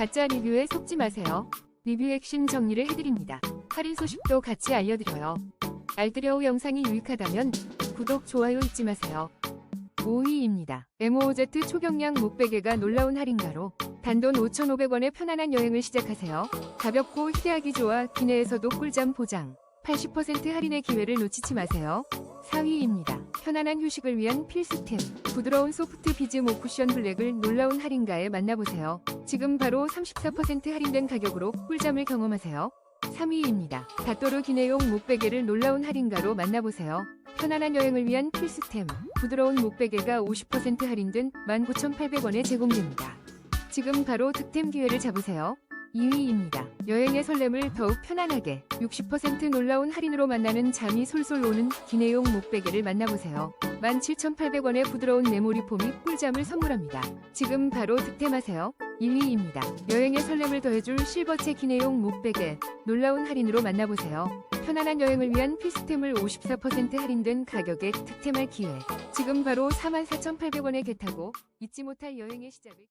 가짜 리뷰에 속지 마세요. 리뷰 핵심 정리를 해드립니다. 할인 소식도 같이 알려드려요. 알뜰여우 영상이 유익하다면 구독, 좋아요 잊지 마세요. 5위입니다. MOZ 초경량 목베개가 놀라운 할인가로 단돈 5,500원의 편안한 여행을 시작하세요. 가볍고 휴대하기 좋아 기내에서도 꿀잠 보장. 80% 할인의 기회를 놓치지 마세요. 4위입니다. 편안한 휴식을 위한 필수템. 부드러운 소프트 비즈 모쿠션 블랙을 놀라운 할인가에 만나보세요. 지금 바로 34% 할인된 가격으로 꿀잠을 경험하세요. 3위입니다. 닷도르 기내용 목베개를 놀라운 할인가로 만나보세요. 편안한 여행을 위한 필수템. 부드러운 목베개가 50% 할인된 19,800원에 제공됩니다. 지금 바로 득템 기회를 잡으세요. 2위입니다. 여행의 설렘을 더욱 편안하게 60% 놀라운 할인으로 만나는 잠이 솔솔 오는 기내용 목베개를 만나보세요. 17,800원의 부드러운 메모리 폼이 꿀잠을 선물합니다. 지금 바로 득템하세요. 1위입니다. 여행의 설렘을 더해줄 실버체 기내용 목베개 놀라운 할인으로 만나보세요. 편안한 여행을 위한 필수템을 54% 할인된 가격에 득템할 기회. 지금 바로 44,800원에 겟하고 잊지 못할 여행의 시작을